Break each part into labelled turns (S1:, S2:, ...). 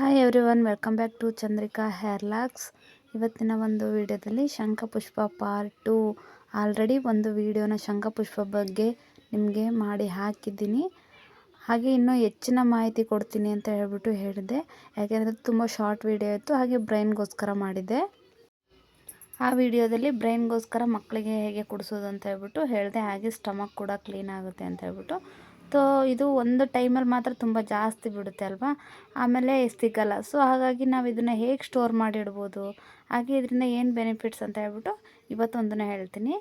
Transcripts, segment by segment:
S1: Hi everyone welcome back to Chandrika hair locks ಇವತ್ತಿನ ಒಂದು ವಿಡಿಯೋದಲ್ಲಿ ಶಂಖಪುಷ್ಪ ಪಾರ್ಟ್ ಟು ಆಲ್ರೆಡಿ ಒಂದು ವಿಡಿಯೋನ ಶಂಖಪುಷ್ಪ ಬಗ್ಗೆ ನಿಮಗೆ ಮಾಡಿ ಹಾಕಿದ್ದೀನಿ. ಹಾಗೆ ಇನ್ನೂ ಹೆಚ್ಚಿನ ಮಾಹಿತಿ ಕೊಡ್ತೀನಿ ಅಂತ ಹೇಳಿಬಿಟ್ಟು ಹೇಳಿದೆ. ಯಾಕೆಂದರೆ ತುಂಬ ಶಾರ್ಟ್ ವಿಡಿಯೋ ಇತ್ತು, ಹಾಗೆ ಬ್ರೈನ್ಗೋಸ್ಕರ ಮಾಡಿದೆ. ಆ ವಿಡಿಯೋದಲ್ಲಿ ಬ್ರೈನ್ಗೋಸ್ಕರ ಮಕ್ಕಳಿಗೆ ಹೇಗೆ ಕುಡಿಸೋದು ಅಂತ ಹೇಳ್ಬಿಟ್ಟು ಹೇಳಿದೆ, ಹಾಗೆ ಸ್ಟಮಕ್ ಕೂಡ ಕ್ಲೀನ್ ಆಗುತ್ತೆ ಅಂತ ಹೇಳ್ಬಿಟ್ಟು. ಸೊ ಇದು ಒಂದು ಟೈಮಲ್ಲಿ ಮಾತ್ರ ತುಂಬ ಜಾಸ್ತಿ ಬಿಡುತ್ತೆ ಅಲ್ವಾ? ಆಮೇಲೆ ಸಿಗಲ್ಲ. ಸೊ, ಹಾಗಾಗಿ ನಾವು ಇದನ್ನು ಹೇಗೆ ಸ್ಟೋರ್ ಮಾಡಿಡ್ಬೋದು? ಹಾಗೆ ಇದರಿಂದ ಏನು ಬೆನಿಫಿಟ್ಸ್ ಅಂತ ಹೇಳ್ಬಿಟ್ಟು ಇವತ್ತೊಂದನ್ನು ಹೇಳ್ತೀನಿ.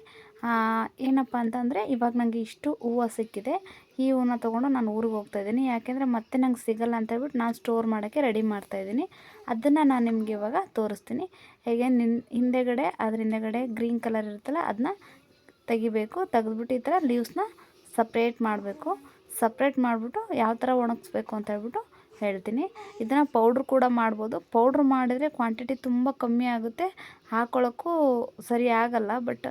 S1: ಏನಪ್ಪ ಅಂತಂದರೆ ಇವಾಗ ನನಗೆ ಇಷ್ಟು ಹೂವು ಸಿಕ್ಕಿದೆ. ಈ ಹೂವನ್ನ ತೊಗೊಂಡು ನಾನು ಊರಿಗೆ ಹೋಗ್ತಾ ಇದ್ದೀನಿ. ಯಾಕೆಂದರೆ ಮತ್ತೆ ನಂಗೆ ಸಿಗಲ್ಲ ಅಂತ ಹೇಳ್ಬಿಟ್ಟು ನಾನು ಸ್ಟೋರ್ ಮಾಡೋಕ್ಕೆ ರೆಡಿ ಮಾಡ್ತಾ ಇದ್ದೀನಿ. ಅದನ್ನು ನಾನು ನಿಮಗೆ ಇವಾಗ ತೋರಿಸ್ತೀನಿ. ಹೇಗೆ ನಿನ್ ಹಿಂದೆಗಡೆ, ಅದ್ರ ಹಿಂದೆಗಡೆ ಗ್ರೀನ್ ಕಲರ್ ಇರುತ್ತಲ್ಲ, ಅದನ್ನ ತೆಗಿಬೇಕು. ತೆಗೆದ್ಬಿಟ್ಟು ಈ ಥರ ಲೀವ್ಸ್ನ ಸಪ್ರೇಟ್ ಮಾಡಬೇಕು. ಸಪ್ರೇಟ್ ಮಾಡಿಬಿಟ್ಟು ಯಾವ ಥರ ಒಣಗಿಸ್ಬೇಕು ಅಂತ ಹೇಳ್ಬಿಟ್ಟು ಹೇಳ್ತೀನಿ. ಇದನ್ನು ಪೌಡ್ರ್ ಕೂಡ ಮಾಡ್ಬೋದು. ಪೌಡ್ರ್ ಮಾಡಿದರೆ ಕ್ವಾಂಟಿಟಿ ತುಂಬ ಕಮ್ಮಿ ಆಗುತ್ತೆ. ಹಾಕ್ಕೊಳ್ಳೋಕ್ಕೂ ಸರಿ ಆಗಲ್ಲ, ಬಟ್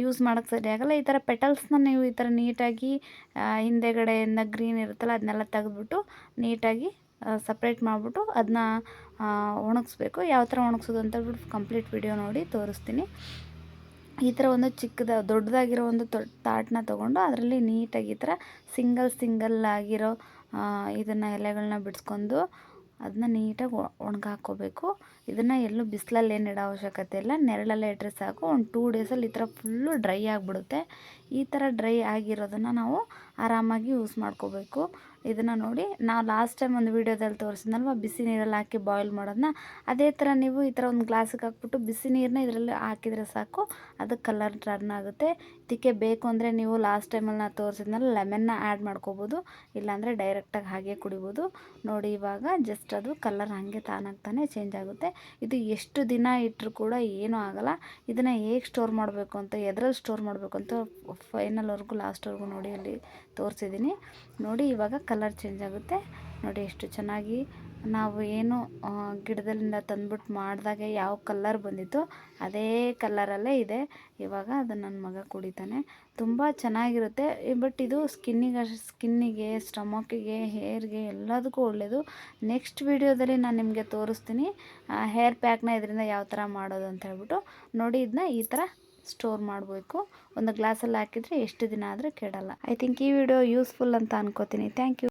S1: ಯೂಸ್ ಮಾಡೋಕ್ಕೆ ಸರಿ ಆಗಲ್ಲ. ಈ ಥರ ಪೆಟಲ್ಸ್ನ ನೀವು ಈ ಥರ ನೀಟಾಗಿ ಹಿಂದೆಗಡೆಯಿಂದ ಗ್ರೀನ್ ಇರುತ್ತಲ್ಲ, ಅದನ್ನೆಲ್ಲ ತೆಗೆದ್ಬಿಟ್ಟು ನೀಟಾಗಿ ಸಪ್ರೇಟ್ ಮಾಡಿಬಿಟ್ಟು ಅದನ್ನ ಒಣಗಿಸ್ಬೇಕು. ಯಾವ ಥರ ಒಣಗಿಸೋದು ಅಂತ ಹೇಳ್ಬಿಟ್ಟು ಕಂಪ್ಲೀಟ್ ವಿಡಿಯೋ ನೋಡಿ ತೋರಿಸ್ತೀನಿ. ಈ ಥರ ಒಂದು ಚಿಕ್ಕದ, ದೊಡ್ಡದಾಗಿರೋ ಒಂದು ತಾಟನ್ನ ತೊಗೊಂಡು ಅದರಲ್ಲಿ ನೀಟಾಗಿ ಈ ಥರ ಸಿಂಗಲ್ ಸಿಂಗಲ್ ಆಗಿರೋ ಇದನ್ನು ಎಲೆಗಳನ್ನ ಬಿಡಿಸ್ಕೊಂಡು ಅದನ್ನ ನೀಟಾಗಿ ಒಣಗಾಕೋಬೇಕು. ಇದನ್ನು ಎಲ್ಲೂ ಬಿಸಿಲಲ್ಲಿ ಏನು ಇಡೋ ಅವಶ್ಯಕತೆ ಇಲ್ಲ. ನೆರಳಲ್ಲೇ ಇಟ್ಟರೆ ಸಾಕು. ಒಂದು ಟೂ ಡೇಸಲ್ಲಿ ಈ ಥರ ಫುಲ್ಲು ಡ್ರೈ ಆಗಿಬಿಡುತ್ತೆ. ಈ ಥರ ಡ್ರೈ ಆಗಿರೋದನ್ನು ನಾವು ಆರಾಮಾಗಿ ಯೂಸ್ ಮಾಡ್ಕೋಬೇಕು. ಇದನ್ನು ನೋಡಿ ನಾವು ಲಾಸ್ಟ್ ಟೈಮ್ ಒಂದು ವೀಡಿಯೋದಲ್ಲಿ ತೋರಿಸಿದ್ನಲ್ವ? ಬಿಸಿ ನೀರಲ್ಲಿ ಹಾಕಿ ಬಾಯ್ಲ್ ಮಾಡೋದನ್ನ ಅದೇ ಥರ ನೀವು ಈ ಥರ ಒಂದು ಗ್ಲಾಸಿಗೆ ಹಾಕ್ಬಿಟ್ಟು ಬಿಸಿ ನೀರನ್ನ ಇದರಲ್ಲಿ ಹಾಕಿದರೆ ಸಾಕು. ಅದು ಕಲರ್ ಟರ್ನ್ ಆಗುತ್ತೆ. ಇದಕ್ಕೆ ಬೇಕು ಅಂದರೆ ನೀವು ಲಾಸ್ಟ್ ಟೈಮಲ್ಲಿ ನಾನು ತೋರಿಸಿದ್ನಲ್ಲ ಲೆಮನ್ನ ಆ್ಯಡ್ ಮಾಡ್ಕೋಬೋದು. ಇಲ್ಲಾಂದರೆ ಡೈರೆಕ್ಟಾಗಿ ಹಾಗೆ ಕುಡಿಬೋದು. ನೋಡಿ ಇವಾಗ ಜಸ್ಟ್ ಅದು ಕಲರ್ ಹಾಗೆ ತಾನಾಗ್ತಾನೆ ಚೇಂಜ್ ಆಗುತ್ತೆ. ಇದು ಎಷ್ಟು ದಿನ ಇಟ್ಟರು ಕೂಡ ಏನೂ ಆಗೋಲ್ಲ. ಇದನ್ನು ಹೇಗೆ ಸ್ಟೋರ್ ಮಾಡಬೇಕು ಅಂತ, ಎದ್ರಲ್ಲಿ ಸ್ಟೋರ್ ಮಾಡಬೇಕು ಅಂತ ಫೈನಲ್ವರೆಗೂ ಲಾಸ್ಟ್ವರೆಗೂ ನೋಡಿ ಅಲ್ಲಿ ತೋರಿಸಿದ್ದೀನಿ. ನೋಡಿ, ಇವಾಗ ಕಲರ್ ಚೇಂಜ್ ಆಗುತ್ತೆ. ನೋಡಿ, ಎಷ್ಟು ಚೆನ್ನಾಗಿ ನಾವು ಏನು ಗಿಡದಲ್ಲಿಂದ ತಂದ್ಬಿಟ್ಟು ಮಾಡಿದಾಗ ಯಾವ ಕಲ್ಲರ್ ಬಂದಿತ್ತು ಅದೇ ಕಲ್ಲರಲ್ಲೇ ಇದೆ. ಇವಾಗ ಅದು ನನ್ನ ಮಗ ಕುಡಿತಾನೆ. ತುಂಬ ಚೆನ್ನಾಗಿರುತ್ತೆ. ಬಟ್ ಇದು ಸ್ಕಿನ್ನಿಗೆ ಸ್ಕಿನ್ನಿಗೆ ಸ್ಟಮಕಿಗೆ ಹೇರ್ಗೆ ಎಲ್ಲದಕ್ಕೂ ಒಳ್ಳೆಯದು ನೆಕ್ಸ್ಟ್ ವಿಡಿಯೋದಲ್ಲಿ ನಾನು ನಿಮಗೆ ತೋರಿಸ್ತೀನಿ ಹೇರ್ ಪ್ಯಾಕ್ನ ಇದರಿಂದ ಯಾವ ಥರ ಮಾಡೋದು ಅಂತ ಹೇಳ್ಬಿಟ್ಟು. ನೋಡಿ ಇದನ್ನ ಈ ಥರ ಸ್ಟೋರ್ ಮಾಡಬೇಕು. ಒಂದು ಗ್ಲಾಸಲ್ಲಿ ಹಾಕಿದರೆ ಎಷ್ಟು ದಿನ ಆದರೂ ಕೆಡಲ್ಲ. ಐ ಥಿಂಕ್ ಈ ವಿಡಿಯೋ ಯೂಸ್ಫುಲ್ ಅಂತ ಅನ್ಕೋತೀನಿ. Thank you